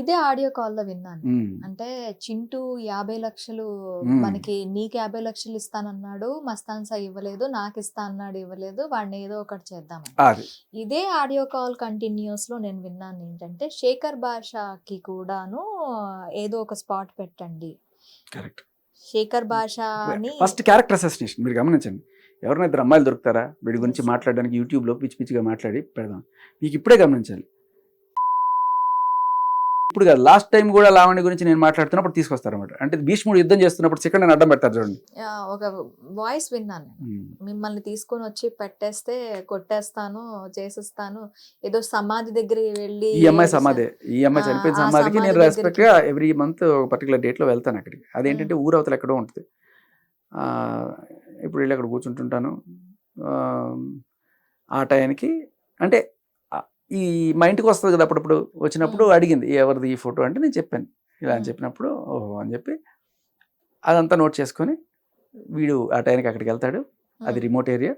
ఇదే ఆడియో కాల్లో విన్నాను అంటే చింటూ యాభై లక్షలు. మనకి నీకు యాభై లక్షలు ఇస్తానన్నాడు మస్తాన్ సాయి ఇవ్వలేదు నాకు ఇస్తా అన్నాడు ఇవ్వలేదు వాడిని ఏదో ఒకటి చేద్దాం ఇదే ఆడియో కాల్ కంటిన్యూస్లో నేను విన్నాను ఏంటంటే శేఖర్ భాషకి కూడాను ఏదో ఒక స్పాట్ పెట్టండి. కరెక్ట్. శేఖర్ భాష ఫస్ట్ క్యారెక్టర్ అసోసినేషన్ మీరు గమనించండి. ఎవరైనా ఇద్దరు అమ్మాయిలు దొరుకుతారా? వీడి గురించి మాట్లాడడానికి యూట్యూబ్లో పిచ్చి పిచ్చిగా మాట్లాడి పెడదాం. మీకు ఇప్పుడే గమనించాలి. ఇప్పుడు కాదు లాస్ట్ టైం కూడా లావణ్య గురించి నేను మాట్లాడుతున్నప్పుడు తీసుకొస్తారన్నమాట. అంటే భీష్ముడు యుద్ధం చేస్తున్నప్పుడు సెకండ్ నేను అడ్డం పెడతారు చూడండి. ఒక వాయిస్ విన్నాను నేను. ఉమ్, మిమ్మల్ని తీసుకొని వచ్చి పెట్టేస్తే కొట్టేస్తాను చేసేస్తాను ఏదో సమాధి దగ్గర వెళ్ళి ఈ అమ్మాయి సమాధే. ఈ అమ్మాయి చనిపోయిన సమాధికి నేను రెస్పెక్ట్గా ఎవ్రీ మంత్ ఒక పర్టికులర్ డేట్లో వెళ్తాను అక్కడికి. అదేంటంటే ఊరు అవతల ఎక్కడో ఉంటుంది. ఇప్పుడు వెళ్ళి అక్కడ కూర్చుంటుంటాను. ఆ, టైంకి అంటే ఈ మా ఇంటికి వస్తుంది కదా అప్పుడప్పుడు. వచ్చినప్పుడు అడిగింది ఎవరిది ఈ ఫోటో? అంటే నేను చెప్పాను. ఇలా అని. చెప్పినప్పుడు ఓహో అని చెప్పి అదంతా నోట్ చేసుకొని వీడు ఆ టైంకి అక్కడికి వెళ్తాడు. అది. Remote area.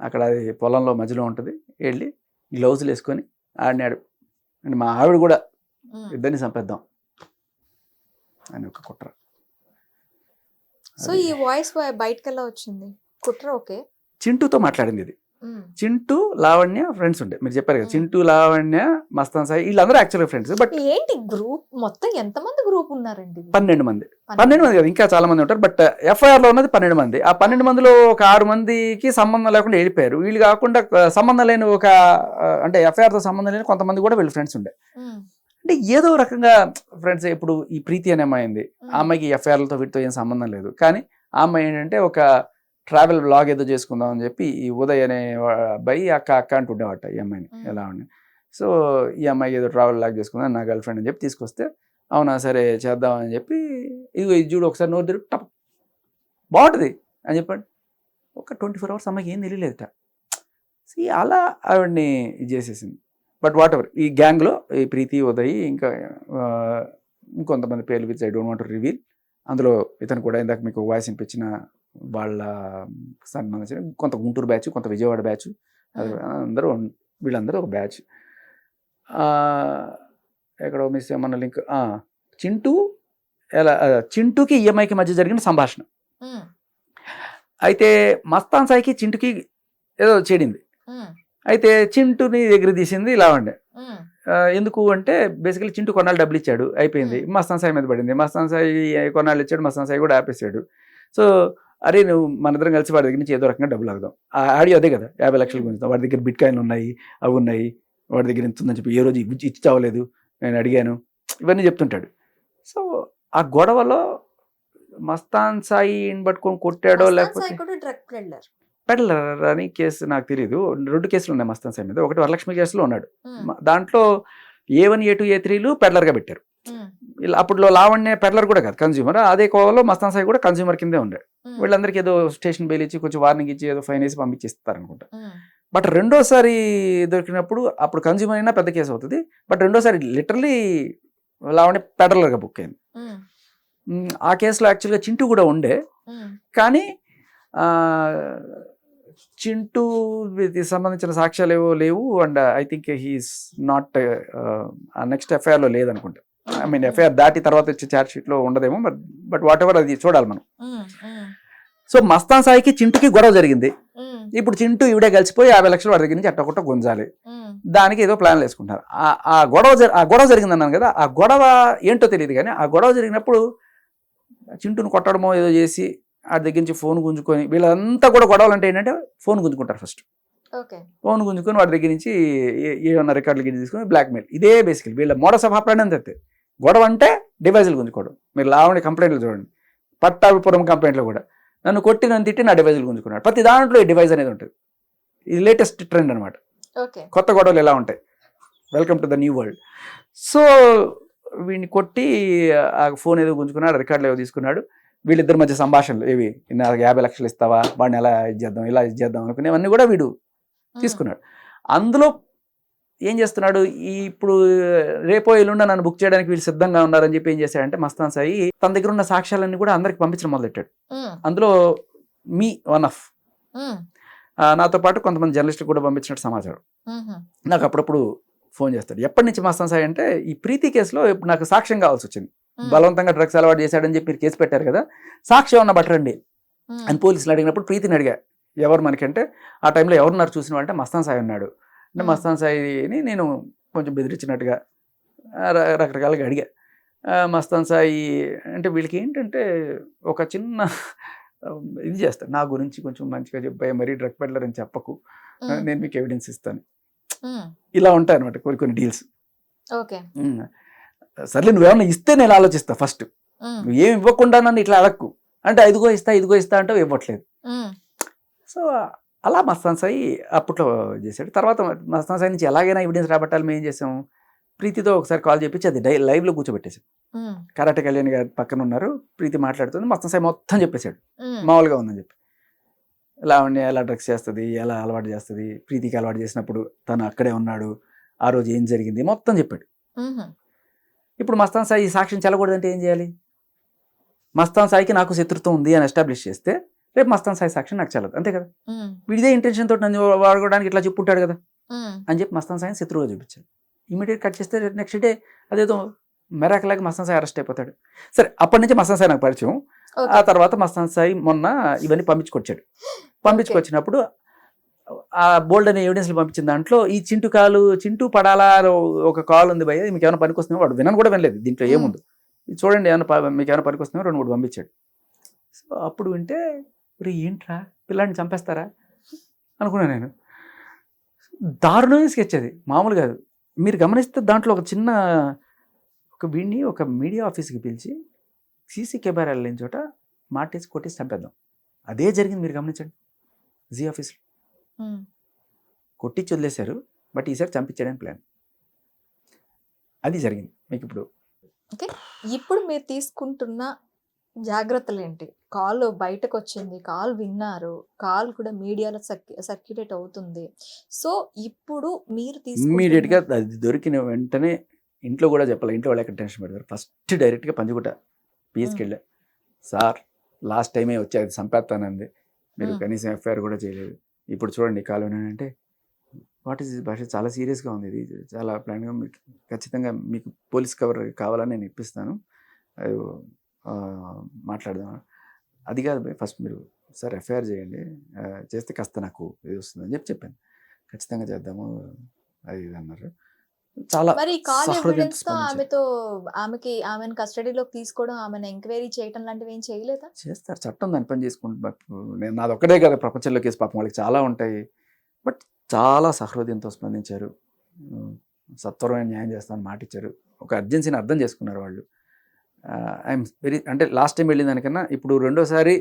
అక్కడ అది పొలంలో మధ్యలో ఉంటుంది. వెళ్ళి గ్లౌజులు వేసుకొని ఆడినాడు. అండ్ మా ఆవిడ కూడా. ఇద్దరిని చంపేద్దాం అని ఒక కుట్ర. సో ఈ వాయిస్ బయటకు ఎలా వచ్చింది? కుట్ర ఓకే? చింటూతో మాట్లాడింది ఇది. చింటూ లావణ్య ఫ్రెండ్స్ ఉండే. మీరు చెప్పారు కదా. చింటూ లావణ్య మస్తాన్ సాయి వీళ్ళందరూ యాక్చువల్గా ఫ్రెండ్స్. బట్ ఏంటి గ్రూప్? మొత్తం ఎంతమంది గ్రూప్ ఉన్నారండి? పన్నెండు మంది. పన్నెండు మంది కదా ఇంకా చాలా మంది ఉంటారు. బట్ ఎఫ్ఐఆర్లో ఉన్నది పన్నెండు మంది. ఆ పన్నెండు మందిలో ఒక ఆరు మందికి సంబంధం లేకుండా వెళ్ళిపోయారు. వీళ్ళు కాకుండా ఆ, సంబంధం లేని ఒక ఆ, అంటే ఎఫ్ఐఆర్తో సంబంధం లేని కొంతమంది కూడా వీళ్ళు ఫ్రెండ్స్ ఉండే. అంటే ఏదో రకంగా ఫ్రెండ్స్ ఇప్పుడు ఈ ప్రీతి అనే అమ్మాయి ఉంది. ఆ మ్మ్. అమ్మాయికి ఎఫ్ఐఆర్లతో వీటితో ఏం సంబంధం లేదు. కానీ ఆ అమ్మాయి ఏంటంటే ఒక ట్రావెల్ బ్లాగ్ ఏదో చేసుకుందాం అని చెప్పి ఈ ఉదయ్ అనే అబ్బాయి అక్క అక్క అంటుండేవాట ఈ అమ్మాయిని మ్మ్. ఎలా ఉండి. సో ఈ అమ్మాయికి ఏదో ట్రావెల్ బ్లాగ్ చేసుకుందాం నా గర్ల్ ఫ్రెండ్ అని చెప్పి తీసుకొస్తే అవునా సరే చేద్దాం అని చెప్పి ఇదిగో ఇది చూడు ఒకసారి నోరు తిరుగు టప్ బాగుంటుంది అని చెప్పండి. ఒక ట్వంటీ ఫోర్ అవర్స్ అమ్మాయికి ఏం తెలియలేదట. See, అలా ఆవిడ్ని ఇది చేసేసింది. బట్ వాట్ ఎవర్ ఈ గ్యాంగ్లో ఈ ప్రీతి ఉదయ్ ఇంకా ఇంకొంతమంది పేర్లు with I don't want reveal అందులో ఇతను కూడా ఇందాక మీకు వాయిస్ వినిపించిన వాళ్ళ సంబంధించిన కొంత గుంటూరు బ్యాచ్ కొంత విజయవాడ బ్యాచ్ అది అందరూ వీళ్ళందరూ ఒక బ్యాచ్ ఎక్కడో మిస్ ఏమన్నా లింక్ చింటూ ఎలా చింటూకి ఈఎంఐకి మధ్య జరిగిన సంభాషణ. అయితే మస్తాన్ సాయికి చింటూకి ఏదో చెడింది. అయితే చింటూని దగ్గర తీసింది మ్మ్. ఆ, ఎందుకు అంటే బేసికలీ చింటూ కొన్నాళ్ళు డబ్బులు ఇచ్చాడు అయిపోయింది. మస్తాన్ సాయి మీద పడింది మస్తాన్ సాయి కొన్నాళ్ళు ఇచ్చాడు మస్తాన్ సాయి కూడా ఆపేసాడు సో అరే నువ్వు మన ఇద్దరం కలిసి వాడి దగ్గర నుంచి ఏదో రకంగా డబ్బులు ఆగుదాం. ఆ ఆడియో అదే కదా యాభై లక్షలు గుంజుతాం వాడి దగ్గర బిట్ కాయిన్లు ఉన్నాయి అవి ఉన్నాయి వాడి దగ్గర ఎంత ఉందని చెప్పి ఏ రోజు ఇచ్చి ఇచ్చి చావలేదు నేను అడిగాను. ఇవన్నీ చెప్తుంటాడు. సో ఆ గొడవలో మస్తాన్ సాయి పట్టుకొని కొట్టాడో లేకపోతే పెడలర్ అని కేసు నాకు తెలియదు రెండు కేసులు ఉన్నాయి మస్తాన్ సాయి మీద. ఒకటి వరలక్ష్మి కేసులో ఉన్నాడు. మ- దాంట్లో ఏ వన్ ఏ టూ ఏ త్రీలు పెడ్లర్గా పెట్టారు. అప్పట్లో లావణ్య పెడ్లర్ కూడా కాదు కన్జ్యూమర్ అదే కోవలో మస్తాన్ సాయి కూడా కన్జ్యూమర్ కిందే ఉండే. వీళ్ళందరికీ ఏదో స్టేషన్ బెయిల్ ఇచ్చి కొంచెం వార్నింగ్ ఇచ్చి ఏదో ఫైన్ వేసి పంపించేస్తారు అనుకుంటా బట్ రెండోసారి దొరికినప్పుడు అప్పుడు కన్జ్యూమర్ అయినా పెద్ద కేసు అవుతుంది. బట్ రెండోసారి లిటరలీ లావణ్య పెడలర్గా బుక్ అయింది. ఆ కేసులో యాక్చువల్గా చింటూ కూడా ఉండే. కానీ చింటూ సంబంధించిన సాక్ష్యాలు ఏవో లేవు. And I think he's not next ఎఫ్ఐఆర్లో లేదనుకుంటా. ఐ మీన్ ఎఫ్ఐఆర్ దాటి తర్వాత వచ్చే ఛార్జ్ షీట్లో ఉండదేమో బట్ బట్ వాట్ ఎవర్ అది చూడాలి మనం. సో మస్తాన్ సాయికి చింటూకి గొడవ జరిగింది. ఇప్పుడు చింటూ ఇవిడే కలిసిపోయి యాభై లక్షలు వాడి దగ్గర నుంచి అట్టకొట్ట గుంజాలి. దానికి ఏదో ప్లాన్లు వేసుకుంటారు. ఆ- గొడవ ఆ గొడవ జరిగింది అన్నాను కదా ఆ గొడవ ఏంటో తెలియదు కానీ ఆ గొడవ జరిగినప్పుడు చింటూను కొట్టడమో ఏదో చేసి ఆ దగ్గర నుంచి ఫోన్ గుంజుకొని వీళ్ళంతా కూడా గొడవలు అంటే ఏంటంటే ఫోన్ గుంజుకుంటారు ఫస్ట్ ఫోన్ గుంజుకొని వాడి దగ్గర నుంచి ఏమన్నా రికార్డులు గిరి తీసుకొని బ్లాక్మెయిల్ ఇదే బేసికల్ వీళ్ళ మోడస్ ఆఫ్ ఆపరేషన్ అంతే గొడవ అంటే డివైజులు గుంజుకోవడం. మీరు లావణి కంప్లైంట్లు చూడండి. పట్టాభిపురం కంప్లైంట్లో కూడా. నన్ను కొట్టి నన్ను తిట్టి నా డివైజులు గుంజుకున్నాడు. ప్రతి దాంట్లో ఈ డివైజ్ అనేది ఉంటుంది. ఇది లేటెస్ట్ ట్రెండ్ అనమాట ఓకే. కొత్త గొడవలు ఎలా ఉంటాయి? Welcome to the new world so వీడిని కొట్టి ఆ ఫోన్ ఏదో గుంజుకున్నాడు రికార్డులు ఏవో తీసుకున్నాడు. వీళ్ళిద్దరి మధ్య సంభాషణలు ఏవి? నాకు యాభై లక్షలు ఇస్తావా? వాడిని ఎలా ఇది చేద్దాం? ఇలా ఇది చేద్దాం? అనుకునేవన్నీ కూడా వీడు తీసుకున్నాడు. అందులో ఏం చేస్తున్నాడు? ఈ ఇప్పుడు రేపో ఎల్లుండ నన్ను బుక్ చేయడానికి వీళ్ళు సిద్ధంగా ఉన్నారని చెప్పి ఏం చేశాడంటే మస్తాన్ సాయి తన దగ్గర ఉన్న సాక్ష్యాలన్నీ కూడా అందరికి పంపించడం మొదలెట్టాడు. అందులో మీ వన్ ఆఫ్ నాతో పాటు కొంతమంది జర్నలిస్టులు కూడా పంపించినట్టు సమాచారం. నాకు అప్పుడప్పుడు ఫోన్ చేస్తాడు. ఎప్పటి నుంచి మస్తాన్ సాయి అంటే ఈ ప్రీతి కేసులో ఇప్పుడు నాకు సాక్ష్యం కావాల్సి వచ్చింది. బలవంతంగా డ్రగ్స్ అలవాటు చేశాడని చెప్పి కేసు పెట్టారు కదా సాక్ష్యం ఉన్న బట్టరండి అని పోలీసులు అడిగినప్పుడు ప్రీతిని అడిగా. ఎవరు మనకంటే ఆ టైంలో ఎవరున్నారు చూసిన అంటే మస్తాన్ సాయి ఉన్నాడు. అంటే. మస్తాన్ సాయిని నేను కొంచెం బెదిరించినట్టుగా రకరకాలుగా అడిగా. మస్తాన్ సాయి అంటే వీళ్ళకి ఏంటంటే ఒక చిన్న ఇది చేస్తాను నా గురించి కొంచెం మంచిగా చెప్పాయి మరీ డ్రగ్ పెడ్లర్ అని చెప్పకు. నేను మీకు ఎవిడెన్స్ ఇస్తాను. ఇలా ఉంటాయి అనమాట కొన్ని కొన్ని డీల్స్. ఓకే. సర్లే నువ్వేమన్నా ఇస్తే నేను ఆలోచిస్తా ఫస్ట్. నువ్వు ఏమి ఇవ్వకుండా నన్ను ఇట్లా అడక్కు. అంటే ఇదిగో ఇస్తా ఇదిగో ఇస్తా అంటే ఇవ్వట్లేదు. సో అలా మస్తాన్ సాయి అప్పట్లో చేశాడు. తర్వాత మస్తాన్ సాయి నుంచి ఎలాగైనా ఎవిడెన్స్ రాబట్టాలి మేము ఏం చేసాం? ప్రీతితో ఒకసారి కాల్ చేపించి అది డై లైవ్లో కూర్చోబెట్టేసాం కరాటే కళ్యాణ్ గారి పక్కన ఉన్నారు. ప్రీతి మాట్లాడుతుంది. మస్తాన్ సాయి మొత్తం చెప్పేశాడు. మామూలుగా ఉందని చెప్పి. లావణ్య ఎలా డ్రగ్స్ చేస్తుంది? ఎలా అలవాటు చేస్తుంది? ప్రీతికి అలవాటు చేసినప్పుడు తను అక్కడే ఉన్నాడు. ఆ రోజు ఏం జరిగింది? మొత్తం చెప్పాడు. ఇప్పుడు మస్తాన్ సాయి సాక్ష్యం చెల్లకూడదంటే ఏం చేయాలి? మస్తాన్ సాయికి నాకు శత్రుత్వం ఉంది అని ఎస్టాబ్లిష్ చేస్తే రేపు మస్తాన్ సాయి సాక్ష్యం నాకు చెల్లదు. అంతే కదా? వీడిదే ఇంటెన్షన్ తోటి నన్ను వాడుకోవడానికి ఇట్లా చెప్పుంటాడు కదా? అని చెప్పి మస్తాన్ సాయిని శత్రువుగా చూపించాడు. ఇమీడియట్ కట్ చేస్తే నెక్స్ట్ డే అదేదో మెరాకలాగా మస్తాన్ సాయి అరెస్ట్ అయిపోతాడు. సరే అప్పటి నుంచి మస్తాన్ సాయి నాకు పరిచయం. ఆ తర్వాత మస్తాన్ సాయి మొన్న ఇవన్నీ పంపించుకొచ్చాడు. పంపించుకొచ్చినప్పుడు ఆ బోల్డ్ అనే ఎవిడెన్స్లు పంపించిన దాంట్లో ఈ చింటు కాలు చింటూ పడాలా ఒక కాల్ ఉంది భయ్య మీకు ఏమైనా పనికి వస్తుందో వాడు వినను కూడా వినలేదు దీంట్లో. ఏముంది. చూడండి ఏమైనా మీకు ఏమైనా పనికి వస్తుందో రెండు మూడు పంపించాడు. సో అప్పుడు వింటే "ఒరేయ్, ఏంట్రా? పిల్లాడిని చంపేస్తారా? అనుకున్నాను నేను. దారుణమైన స్కెచ్ అది. మామూలు కాదు. మీరు గమనిస్తే దాంట్లో ఒక చిన్న ఒక వీడిని ఒక మీడియా ఆఫీస్కి పిలిచి సీసీ కెమెరాలు లేని చోట మాటేసి కొట్టేసి చంపేద్దాం. అదే జరిగింది మీరు గమనించండి. జీ ఆఫీస్లో. కొట్టించి వదిలేశారు బట్ ఈసారి చంపించడానికి ప్లాన్. అది జరిగింది. మీకు ఇప్పుడు ఇప్పుడు మీరు తీసుకుంటున్న జాగ్రత్తలు ఏంటి కాల్ బయటకు వచ్చింది కాల్ విన్నారు కాల్ కూడా మీడియాలో సర్క్యులేట్ అవుతుంది. సో ఇప్పుడు మీరు ఇమ్మీడియట్గా తీసుకుంటున్న అది దొరికిన వెంటనే ఇంట్లో కూడా చెప్పాలి. ఇంట్లో వాళ్ళు ఎక్కడ టెన్షన్ పెడతారు. ఫస్ట్ డైరెక్ట్గా పంచుకుంటా పీస్కి వెళ్ళా సార్ లాస్ట్ టైమే వచ్చి అది చంపేస్తానంది మీరు. కనీసం ఎఫ్ఐఆర్ కూడా చేయలేదు. ఇప్పుడు చూడండి కాల్ అంటే వాట్ ఈస్ భాష? చాలా సీరియస్గా ఉంది. ఇది చాలా ప్లాన్గా మీకు ఖచ్చితంగా మీకు పోలీస్ కవర్ కావాలని నేను ఇప్పిస్తాను. మాట్లాడదాం అది కాదు ఫస్ట్ మీరు సార్ ఎఫ్ఐఆర్ చేయండి. చేస్తే కాస్త నాకు ఇది వస్తుందని చెప్పి చెప్పాను. ఖచ్చితంగా చేద్దాము అది ఇది అన్నారు. చాలా మరి కాల్ సహృదయంతో ఎవిడెన్స్తో స్పందించారు. ఆమెతో ఆమెకి ఆమెను కస్టడీలోకి తీసుకోవడం ఆమెను ఎంక్వైరీ చేయడం లాంటివి ఏం చేయలేదా? చేస్తారు. చట్టం దాని పని నేను నాది ఒక్కడే కదా ప్రపంచంలో కేసు పాపం వాళ్ళకి చాలా ఉంటాయి. బట్ చాలా సహృదయంతో స్పందించారు. సత్వరమైన న్యాయం చేస్తామని మాట ఇచ్చారు ఒక అర్జెన్సీని అర్థం చేసుకున్నారు వాళ్ళు. ఐఎమ్ వెరీ అంటే లాస్ట్ టైం వెళ్ళిన దానికన్నా ఇప్పుడు రెండోసారి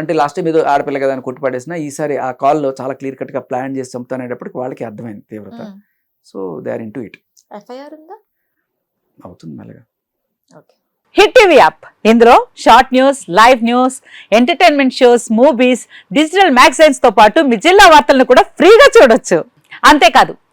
అంటే లాస్ట్ టైం ఏదో ఆడపిల్ల కదా అని కొట్టిపడేసిన ఈసారి ఆ కాల్లో చాలా క్లియర్ కట్గా ప్లాన్ చేసి చంపుతానేటప్పటికి వాళ్ళకి అర్థమైంది తీవ్రత. So they are into it FIR ఉందా? అవుతుంది మెల్లగా ఓకే హిట్ టీవీ యాప్ ఇందులో short news live news entertainment shows movies digital మ్యాగజైన్స్తో పాటు మీ జిల్లా వార్తలను కూడా ఫ్రీగా చూడొచ్చు. అంతేకాదు